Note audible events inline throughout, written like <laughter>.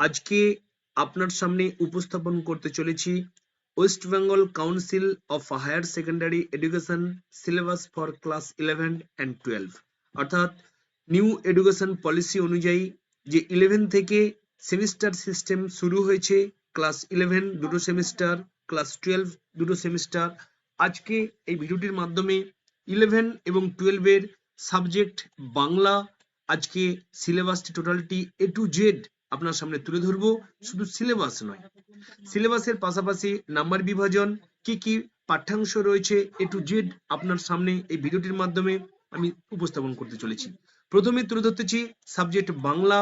আজকে আপনার সামনে উপস্থাপন করতে চলেছি West Bengal council of higher secondary education syllabus for class eleven and twelve অর্থাৎ নিউ এডুকেশন পলিসি অনুযায়ী যে ইলেভেন থেকে সেমিস্টার সিস্টেম শুরু হয়েছে ক্লাস ইলেভেন দুটো সেমিস্টার ক্লাস টুয়েলভ দুটো সেমিস্টার আজকে এই ভিডিওটির মাধ্যমে ইলেভেন এবং টুয়েলভের সাবজেক্ট বাংলা। আজকে সিলেবাসটি টোটালটি এ টু জেড আপনার সামনে তুলে ধরবো। শুধু সিলেবাস নয়। সিলেবাসের পাশাপাশি নাম্বার বিভাজন, কি কি পাঠ্যাংশ রয়েছে এ টু জেড আপনার সামনে এই ভিডিওটির মাধ্যমে আমি উপস্থাপন করতে চলেছি। প্রথমে তুলে ধরতেছি সাবজেক্ট বাংলা।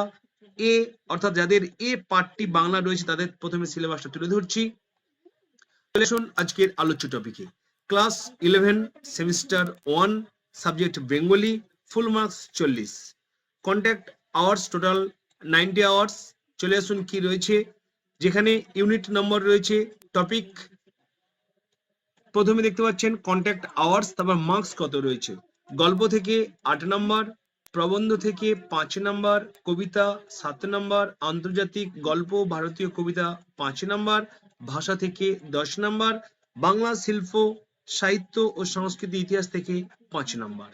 এ অর্থাৎ যাদের এ পার্টটি বাংলা রয়েছে, তাদের প্রথমে সিলেবাসটা তুলে ধরছি। আজকের আলোচ্য টপিকে class eleven semester one subject Bengali full marks চল্লিশ। Contact hours total ninety hours চলে আসুন কি রয়েছে, যেখানে ইউনিট নম্বর রয়েছে টপিক প্রথমে দেখতে পাচ্ছেন কন্ট্যাক্ট আওয়ার্স তারপর মার্কস কত রয়েছে। গল্প থেকে আট নাম্বার প্রবন্ধ থেকে পাঁচ নম্বর কবিতা সাত নম্বর আন্তর্জাতিক গল্প, ভারতীয় কবিতা পাঁচ নম্বর ভাষা থেকে দশ নাম্বার বাংলা শিল্প, সাহিত্য ও সংস্কৃতি ইতিহাস থেকে পাঁচ নম্বর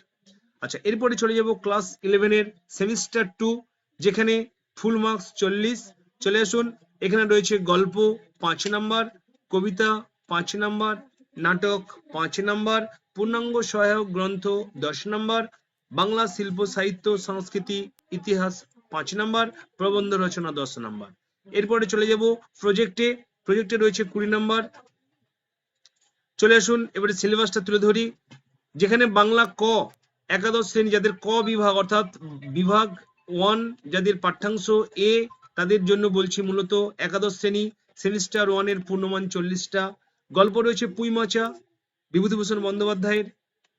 আচ্ছা এরপরে চলে যাব ক্লাস ইলেভেনের সেমিস্টার টু যেখানে ফুল মার্কস চল্লিশ। চলে আসুন, এখানে রয়েছে গল্প পাঁচ নাম্বার, কবিতা পাঁচ নাম্বার, নাটক পাঁচ নাম্বার, পূর্ণাঙ্গ সহায়ক গ্রন্থ দশ নাম্বার, বাংলা শিল্প, সাহিত্য, সংস্কৃতি, ইতিহাস পাঁচ নাম্বার, প্রবন্ধ রচনা দশ নাম্বার। এরপরে চলে যাব প্রজেক্টে প্রজেক্টে রয়েছে কুড়ি নাম্বার। চলে আসুন, এবারে সিলেবাসটা তুলে ধরি। যেখানে বাংলা ক, একাদশ শ্রেণি যাদের ক বিভাগ, অর্থাৎ বিভাগ ওয়ান যাদের পাঠ্যাংশ এ তাদের জন্য বলছি মূলত একাদশ শ্রেণি, সেমিস্টার ওয়ানের পূর্ণমান চল্লিশটা। গল্প রয়েছে পুইমাচা বিভূতিভূষণ বন্দ্যোপাধ্যায়ের।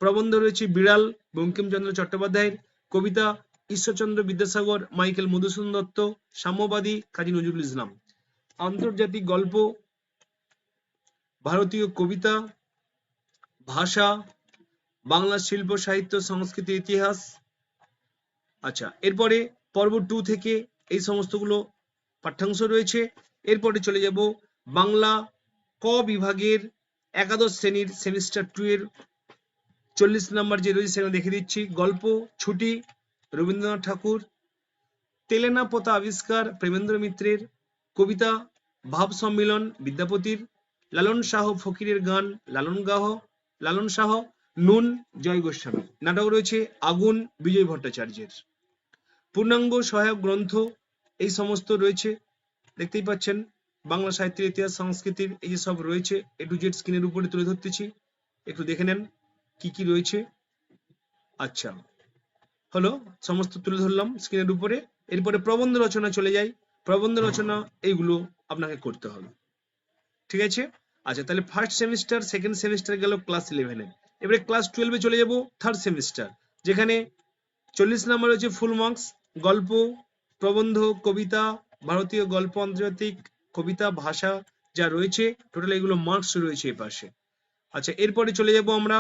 প্রবন্ধ রয়েছে বিড়াল, বঙ্কিমচন্দ্র চট্টোপাধ্যায়ের। কবিতা ঈশ্বরচন্দ্র বিদ্যাসাগর, মাইকেল মধুসূদন দত্ত, সাম্যবাদী কাজী নজরুল ইসলাম। আন্তর্জাতিক গল্প, ভারতীয় কবিতা, ভাষা, বাংলা শিল্প, সাহিত্য, সংস্কৃতি, ইতিহাস আচ্ছা এরপরে পর্ব টু থেকে এই সমস্তগুলো পাঠ্যাংশ রয়েছে। এরপরে চলে যাব বাংলা ক বিভাগের একাদশ শ্রেণির সেমিস্টার টু এর চল্লিশ নাম্বার যে রয়েছে সেখানে দেখে দিচ্ছি। গল্প, ছুটি, রবীন্দ্রনাথ ঠাকুর, তেলেনা পোতা আবিষ্কার, প্রেমেন্দ্র মিত্রের কবিতা, ভাব সম্মিলন, বিদ্যাপতির, লালন শাহ ফকিরের গান, লালন গাহ, লালন শাহ, নুন, জয় গোস্বামী। নাটক রয়েছে আগুন, বিজয় ভট্টাচার্যের। পূর্ণাঙ্গ সহায়ক গ্রন্থ, এই সমস্ত রয়েছে। দেখতেই পাচ্ছেন, বাংলা সাহিত্যের ইতিহাস, সংস্কৃতির এই যে সব রয়েছে, এ টু জেড স্ক্রিনের উপরে তুলে ধরতেছি। একটু দেখে নেন, কি কি রয়েছে। আচ্ছা হলো, সমস্ত তুলে ধরলাম স্ক্রিনের উপরে। এরপরে প্রবন্ধ রচনা চলে যাই। প্রবন্ধ রচনা, এইগুলো আপনাকে করতে হবে। ঠিক আছে? আচ্ছা তাহলে ফার্স্ট সেমিস্টার সেকেন্ড সেমিস্টার গেল ক্লাস ইলেভেনে এবারে ক্লাস টুয়েলভে চলে যাব থার্ড সেমিস্টার যেখানে চল্লিশ নাম্বার রয়েছে ফুল মার্কস গল্প, প্রবন্ধ, কবিতা, ভারতীয় গল্প আন্তর্জাতিক কবিতা, ভাষা যা রয়েছে টোটাল এগুলো মার্কস রয়েছে এই পাশে। আচ্ছা এরপরে চলে যাব আমরা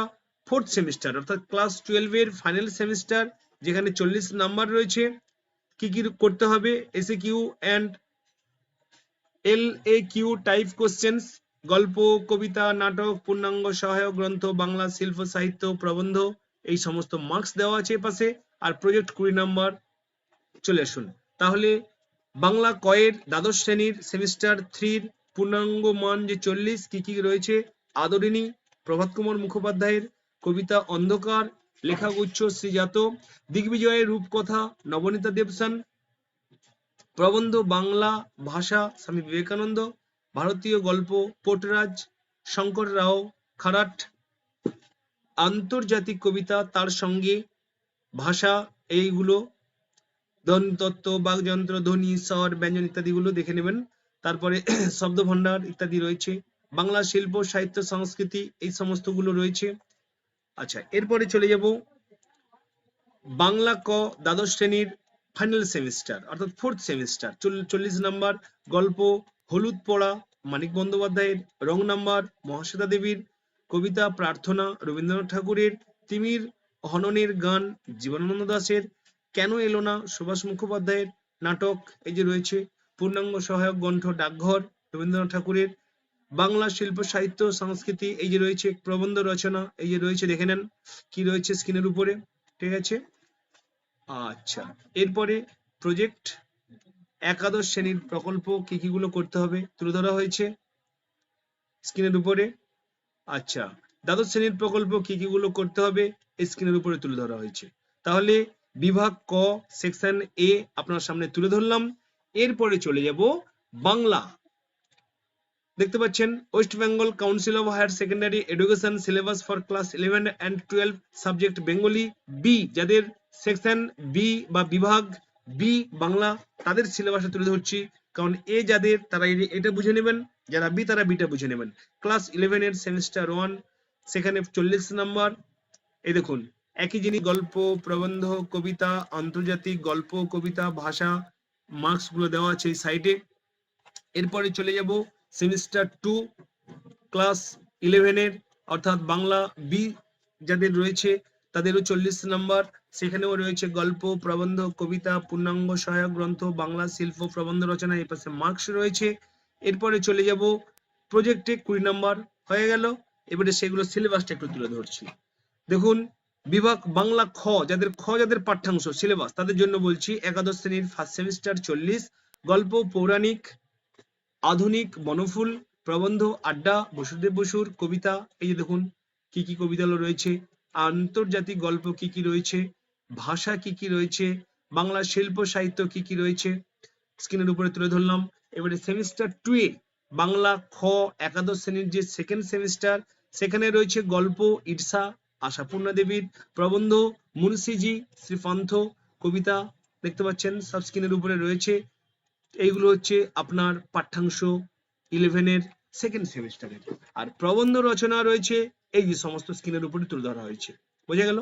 ফোর্থ সেমিস্টার অর্থাৎ ক্লাস টুয়েলভ এর ফাইনাল সেমিস্টার যেখানে চল্লিশ নাম্বার রয়েছে। কি কি করতে হবে? এসে Q and L A Q type questions গল্প, কবিতা, নাটক, পূর্ণাঙ্গ সহায়ক গ্রন্থ, বাংলা, শিল্প, সাহিত্য, প্রবন্ধ, এই সমস্ত মার্কস দেওয়া আছে পাশে। আর প্রজেক্ট কুড়ি নাম্বার চলে আসুন। তাহলে বাংলা কয়ের দ্বাদশ শ্রেণির সেমিস্টার থ্রির পূর্ণাঙ্গ মান যে চল্লিশ, কি কি রয়েছে? আদরিণী, প্রভাত কুমার মুখোপাধ্যায়ের কবিতা অন্ধকার, লেখাগুচ্ছ শ্রীজাত দিগ্বিজয়ের রূপকথা, নবনীতা দেবসান, প্রবন্ধ বাংলা ভাষা স্বামী বিবেকানন্দ, ভারতীয় গল্প পোটরাজ, শঙ্কর রাও, খারাট, আন্তর্জাতিক কবিতা তার সঙ্গে ভাষা, এইগুলো তত্ত্ব বাগযন্ত্র ধ্বনি স্বর, ব্যঞ্জন ইত্যাদিগুলো দেখে নেবেন। তারপরে <clears throat> শব্দ ভান্ডার ইত্যাদি রয়েছে। বাংলা শিল্প, সাহিত্য, সংস্কৃতি এই সমস্তগুলো রয়েছে। আচ্ছা এরপরে চলে যাব বাংলা ক দ্বাদশ শ্রেণির ফাইনাল সেমিস্টার, অর্থাৎ ফোর্থ সেমিস্টার। চল্লিশ নাম্বার গল্প, হলুদ পড়া, মানিক বন্দ্যোপাধ্যায়ের রং নাম্বার, মহাশ্বেতা দেবীর কবিতা প্রার্থনা, রবীন্দ্রনাথ ঠাকুরের তিমির হননের গান, জীবনানন্দ দাসের কেন এলো না? সুভাষ মুখোপাধ্যায়ের নাটক এই যে রয়েছে, পূর্ণাঙ্গ সহায়ক গ্রন্থ ডাকঘর, রবীন্দ্রনাথ ঠাকুরের বাংলা শিল্প, সাহিত্য, সংস্কৃতি, এই যে রয়েছে প্রবন্ধ রচনা, এই যে রয়েছে, দেখে নেন কি রয়েছে স্ক্রিনের উপরে, ঠিক আছে? আচ্ছা এরপরে প্রজেক্ট একাদশ শ্রেণির প্রকল্প কি কি গুলো করতে হবে তুলে ধরা হয়েছে স্ক্রিনের উপরে। আচ্ছা দ্বাদশ শ্রেণির প্রকল্প কি কি গুলো করতে হবে স্ক্রিনের উপরে তুলে ধরা হয়েছে। তাহলে বিভাগ ক সেকশন এ আপনার সামনে তুলে ধরলাম। এরপরে চলে যাব বাংলা। দেখতে পাচ্ছেন West Bengal council of higher secondary education syllabus for class eleven and twelve subject Bengali B যাদের সেকশন বি বা বিভাগ বি বাংলা, তাদের সিলেবাসে তুলে ধরছি। কারণ এ যাদের, তারা এটা বুঝে নেবেন। যারা বি তারা বিটা বুঝে নেবেন। ক্লাস ইলেভেন এর সেমিস্টার ওয়ান সেখানে চল্লিশ নাম্বার এই দেখুন একই জিনিস, গল্প, প্রবন্ধ, কবিতা, আন্তর্জাতিক গল্প, কবিতা, ভাষা মার্কসগুলো দেওয়া আছে এই সাইডে এরপরে চলে যাব সেমিস্টার টু, ক্লাস ইলেভেনের, অর্থাৎ বাংলা বি যাদের রয়েছে তাদেরও চল্লিশ নাম্বার। সেখানেও রয়েছে গল্প, প্রবন্ধ, কবিতা, পূর্ণাঙ্গ সহায়ক গ্রন্থ, বাংলা শিল্প, প্রবন্ধ রচনা, এই পাশে মার্কস রয়েছে। এরপরে চলে যাব প্রজেক্টে কুড়ি নাম্বার। হয়ে গেল। এবারে সেগুলো সিলেবাসটা একটু তুলে ধরছি। দেখুন বিভাগ বাংলা খ, যাদের খ যাদের পাঠ্যাংশ সিলেবাস তাদের জন্য বলছি একাদশ শ্রেণির ফার্স্ট সেমিস্টার চল্লিশ, গল্প, পৌরাণিক, আধুনিক, বনফুল, প্রবন্ধ, আড্ডা, বসুদেব বসুর কবিতা, এই যে দেখুন, কি কি কবিতাগুলো রয়েছে, আন্তর্জাতিক গল্প কি কি রয়েছে, ভাষা কি কি রয়েছে, বাংলা শিল্প, সাহিত্য কি কি রয়েছে স্ক্রিনের উপরে তুলে ধরলাম, এবারে সেমিস্টার টু এ বাংলা খ একাদশ শ্রেণির যে সেকেন্ড সেমিস্টার সেখানে রয়েছে গল্প, ঈর্ষা আশাপূর্ণা দেবীর প্রবন্ধ, মুন্সিজি শ্রীপান্থ কবিতা দেখতে পাচ্ছেন। সব স্ক্রিনের উপরে রয়েছে। এইগুলো হচ্ছে আপনার পাঠ্যাংশ ইলেভেনের সেকেন্ড সেমিস্টারের আর প্রবন্ধ রচনা রয়েছে, এই যে সমস্ত স্ক্রিনের উপরে তুলে ধরা হয়েছে। বোঝা গেল?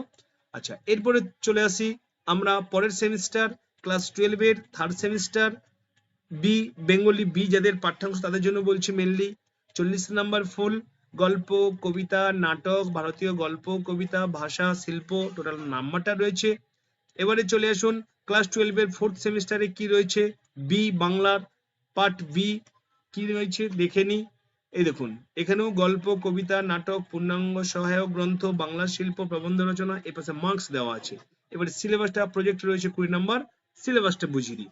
আচ্ছা এরপরে চলে আসি আমরা পরের সেমিস্টার ক্লাস টুয়েলভের third semester B Bengali B যাদের পাঠ্যাংশ তাদের জন্য বলছি মেনলি চল্লিশ নাম্বার ফুল গল্প, কবিতা, নাটক, ভারতীয় গল্প, কবিতা, ভাষা, শিল্প টোটাল নাম্বারটা রয়েছে। এবারে চলে আসুন ক্লাস টুয়েলভ এর ফোর্থ সেমিস্টারে কি রয়েছে? বি বাংলার পার্ট বি কি রয়েছে? দেখে নি এই দেখুন, এখানেও গল্প, কবিতা, নাটক, পূর্ণাঙ্গ সহায়ক গ্রন্থ, বাংলা শিল্প, প্রবন্ধ রচনা, এ পাশে মার্কস দেওয়া আছে। এবারে সিলেবাসটা প্রজেক্ট রয়েছে কুড়ি নাম্বার সিলেবাসটা বুঝিয়ে দিই।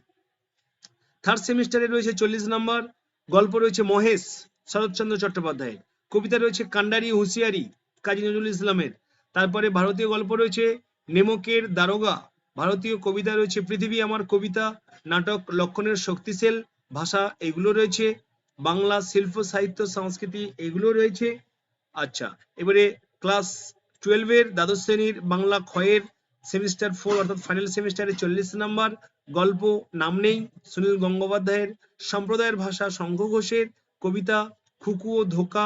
থার্ড সেমিস্টারে রয়েছে চল্লিশ নাম্বার, গল্প রয়েছে মহেশ, শরৎচন্দ্র চট্টোপাধ্যায়ের। কবিতা রয়েছে কান্ডারি হুঁশিয়ারি, কাজী নজরুল ইসলামের। তারপরে ভারতীয় গল্প রয়েছে নেমকের দারোগা। ভারতীয় কবিতা রয়েছে পৃথিবী আমার কবিতা, নাটক লক্ষণের শক্তিশীল ভাষা এগুলো রয়েছে, বাংলা শিল্প, সাহিত্য, সংস্কৃতি এগুলো রয়েছে। আচ্ছা এবারে ক্লাস টুয়েলভের দ্বাদশ শ্রেণির বাংলা ক্ষয়ের সেমিস্টার ফোর অর্থাৎ ফাইনাল সেমিস্টারে চল্লিশ নাম্বার, গল্প নাম নেই, সুনীল গঙ্গোপাধ্যায়ের, সম্প্রদায়ের ভাষা শঙ্খ ঘোষের, কবিতা খুকু ও ধোকা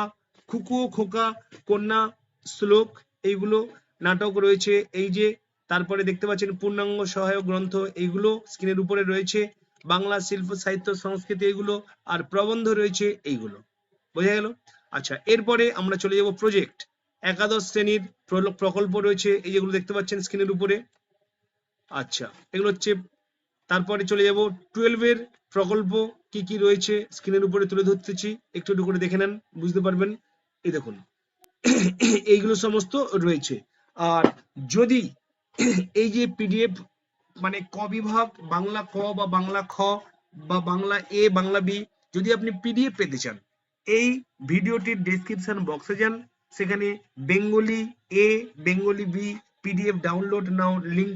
খুকু, খোকা, কন্যা, শ্লোক, এইগুলো নাটক রয়েছে। এই যে তারপরে দেখতে পাচ্ছেন পূর্ণাঙ্গ সহায়ক গ্রন্থ, এইগুলো স্ক্রিনের উপরে রয়েছে। বাংলা শিল্প, সাহিত্য, সংস্কৃতি এইগুলো আর প্রবন্ধ রয়েছে এইগুলো। বোঝা গেল? আচ্ছা এরপরে আমরা চলে যাব প্রজেক্ট একাদশ শ্রেণির প্রকল্প রয়েছে, এই যেগুলো দেখতে পাচ্ছেন স্ক্রিনের উপরে। আচ্ছা এগুলো হচ্ছে তারপরে চলে যাব টুয়েলভ এর প্রকল্প, কি কি রয়েছে স্ক্রিনের উপরে তুলে ধরতেছি। একটু একটু করে দেখে নেন, বুঝতে পারবেন। এই দেখুন, এইগুলো সমস্ত রয়েছে। আর যদি এই যে পিডিএফ মানে ক বিভাগ, বাংলা ক বা বাংলা খ বা বাংলা এ, বাংলা বি, যদি আপনি পিডিএফ পেতে চান, এই ভিডিওটির ডেসক্রিপশন বক্সে যান। সেখানে Bengali A, Bengali B PDF download now link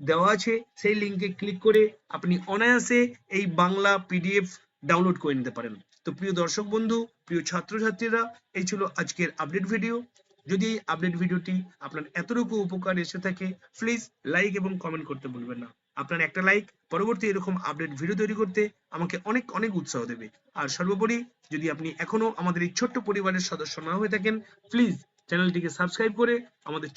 দেওয়া আছে। সেই লিংকে ক্লিক করে আপনি অনায়াসে এই বাংলা পিডিএফ ডাউনলোড করে নিতে পারেন। তো প্রিয় দর্শক বন্ধু, প্রিয় ছাত্রছাত্রীরা, এই ছিল আজকের আপডেট ভিডিও যদি এই আপডেট ভিডিওটি আপনার এতটুকু উপকার এসে থাকে প্লিজ লাইক এবং কমেন্ট করতে ভুলবেন না। আপনার একটা লাইক পরবর্তী এরকম আপডেট ভিডিও তৈরি করতে আমাকে অনেক অনেক উৎসাহ দেবে। আর সর্বোপরি, যদি আপনি এখনও আমাদের এই ছোট্ট পরিবারের সদস্য না হয়ে থাকেন প্লিজ চ্যানেলটিকে সাবস্ক্রাইব করে আমাদের